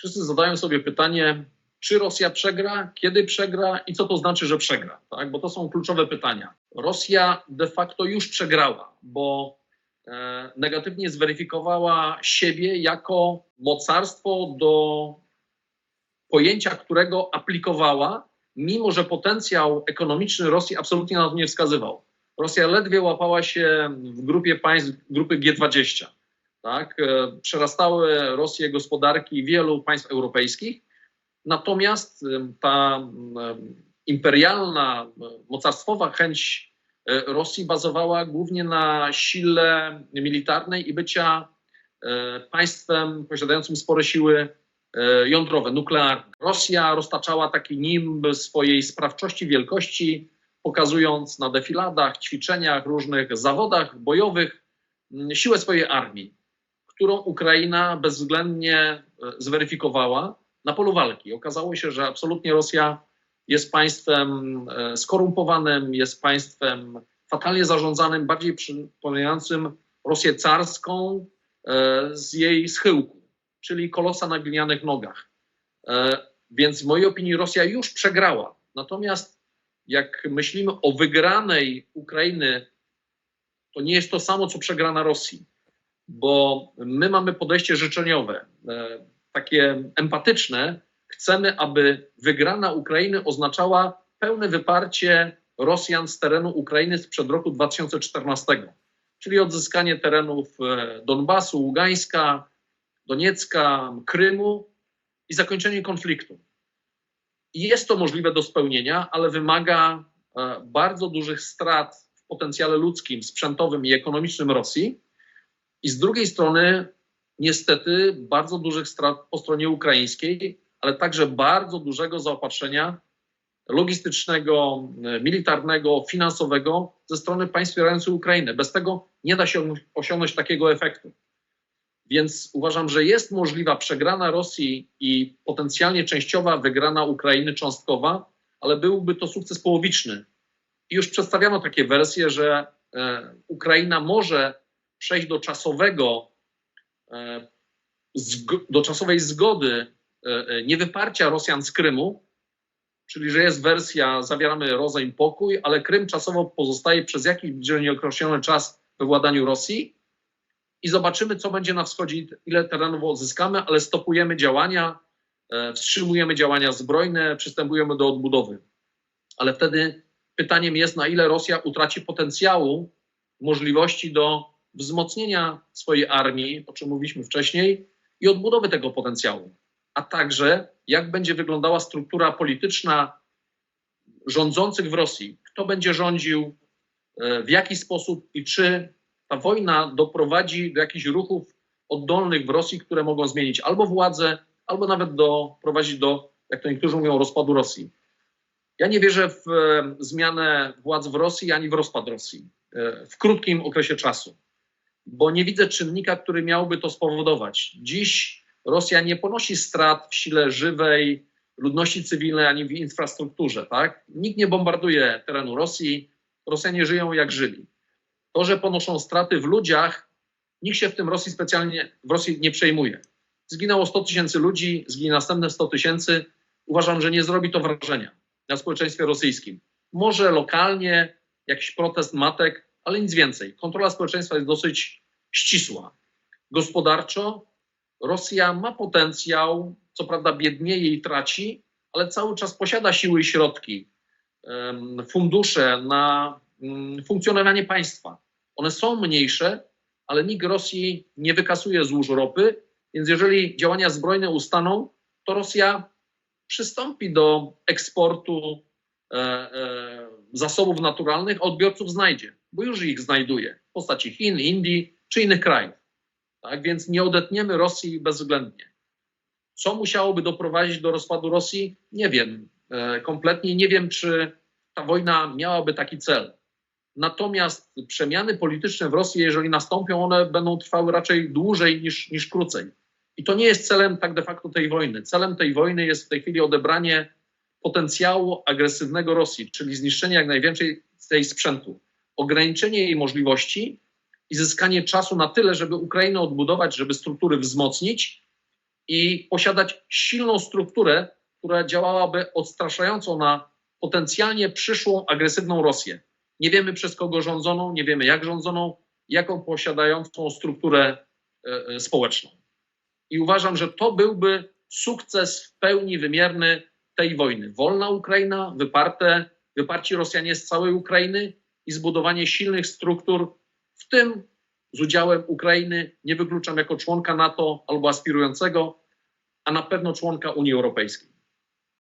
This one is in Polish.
wszyscy zadają sobie pytanie, czy Rosja przegra, kiedy przegra i co to znaczy, że przegra, tak? bo to są kluczowe pytania. Rosja de facto już przegrała, bo e, negatywnie zweryfikowała siebie jako mocarstwo, do pojęcia którego aplikowała, mimo że potencjał ekonomiczny Rosji absolutnie na to nie wskazywał. Rosja ledwie łapała się w grupie państw grupy G20. Tak? E, Przerastały Rosję gospodarki wielu państw europejskich, natomiast e, ta imperialna, mocarstwowa chęć e, Rosji bazowała głównie na sile militarnej i bycia państwem posiadającym spore siły jądrowe, nuklearne. Rosja roztaczała taki nimb swojej sprawczości, wielkości, pokazując na defiladach, ćwiczeniach, różnych zawodach bojowych siłę swojej armii, którą Ukraina bezwzględnie e, zweryfikowała na polu walki. Okazało się, że absolutnie Rosja jest państwem e, skorumpowanym, jest państwem fatalnie zarządzanym, bardziej przypominającym Rosję carską e, z jej schyłku, czyli kolosa na glinianych nogach. Więc w mojej opinii Rosja już przegrała. Natomiast jak myślimy o wygranej Ukrainy, to nie jest to samo, co przegrana Rosji, bo my mamy podejście życzeniowe, e, takie empatyczne. Chcemy, aby wygrana Ukrainy oznaczała pełne wyparcie Rosjan z terenu Ukrainy sprzed roku 2014, czyli odzyskanie terenów e, Donbasu, Ługańska, Doniecka, Krymu i zakończenie konfliktu. Jest to możliwe do spełnienia, ale wymaga e, bardzo dużych strat w potencjale ludzkim, sprzętowym i ekonomicznym Rosji. I z drugiej strony, niestety, bardzo dużych strat po stronie ukraińskiej, ale także bardzo dużego zaopatrzenia logistycznego, e, militarnego, finansowego ze strony państw wspierających Ukrainę. Bez tego nie da się osiągnąć takiego efektu. Więc uważam, że jest możliwa przegrana Rosji i potencjalnie częściowa wygrana Ukrainy cząstkowa, ale byłby to sukces połowiczny. I już przedstawiano takie wersje, że e, Ukraina może przejść do czasowego, e, do czasowej zgody e, e, niewyparcia Rosjan z Krymu, czyli że jest wersja zawieramy rozejm pokój, ale Krym czasowo pozostaje przez jakiś nieokreślony czas we władaniu Rosji i zobaczymy, co będzie na wschodzie, ile terenów odzyskamy, ale stopujemy działania, wstrzymujemy działania zbrojne, przystępujemy do odbudowy. Ale wtedy pytaniem jest, na ile Rosja utraci potencjału, możliwości do wzmocnienia swojej armii, o czym mówiliśmy wcześniej, i odbudowy tego potencjału. A także jak będzie wyglądała struktura polityczna rządzących w Rosji. Kto będzie rządził, e, w jaki sposób i czy ta wojna doprowadzi do jakichś ruchów oddolnych w Rosji, które mogą zmienić albo władzę, albo nawet doprowadzić do, jak to niektórzy mówią, rozpadu Rosji. Ja nie wierzę w e, zmianę władz w Rosji ani w rozpad Rosji e, w krótkim okresie czasu, bo nie widzę czynnika, który miałby to spowodować. Dziś Rosja nie ponosi strat w sile żywej, ludności cywilnej ani w infrastrukturze. Tak? Nikt nie bombarduje terenu Rosji, Rosjanie żyją jak żyli. To, że ponoszą straty w ludziach, nikt się w tym Rosji specjalnie w Rosji nie przejmuje. Zginęło 100 tysięcy ludzi, zginie następne 100 tysięcy. Uważam, że nie zrobi to wrażenia na społeczeństwie rosyjskim. Może lokalnie jakiś protest matek, ale nic więcej. Kontrola społeczeństwa jest dosyć ścisła. Gospodarczo Rosja ma potencjał, co prawda biednieje i traci, ale cały czas posiada siły i środki, fundusze na mm, funkcjonowanie państwa. One są mniejsze, ale nikt Rosji nie wykasuje złóż ropy, więc jeżeli działania zbrojne ustaną, to Rosja przystąpi do eksportu e, e, zasobów naturalnych, odbiorców znajdzie, bo już ich znajduje w postaci Chin, Indii czy innych krajów. Tak więc nie odetniemy Rosji bezwzględnie. Co musiałoby doprowadzić do rozpadu Rosji? Nie wiem. E, kompletnie nie wiem, czy ta wojna miałaby taki cel. Natomiast przemiany polityczne w Rosji, jeżeli nastąpią, one będą trwały raczej dłużej niż, niż krócej. I to nie jest celem tak de facto tej wojny. Celem tej wojny jest w tej chwili odebranie potencjału agresywnego Rosji, czyli zniszczenie jak najwięcej tej sprzętu, ograniczenie jej możliwości i zyskanie czasu na tyle, żeby Ukrainę odbudować, żeby struktury wzmocnić i posiadać silną strukturę, która działałaby odstraszająco na potencjalnie przyszłą agresywną Rosję. Nie wiemy przez kogo rządzoną, nie wiemy jak rządzoną, jaką posiadającą strukturę e, e, społeczną. I uważam, że to byłby sukces w pełni wymierny tej wojny. Wolna Ukraina, wyparte, wyparci Rosjanie z całej Ukrainy i zbudowanie silnych struktur, w tym z udziałem Ukrainy, nie wykluczam jako członka NATO albo aspirującego, a na pewno członka Unii Europejskiej.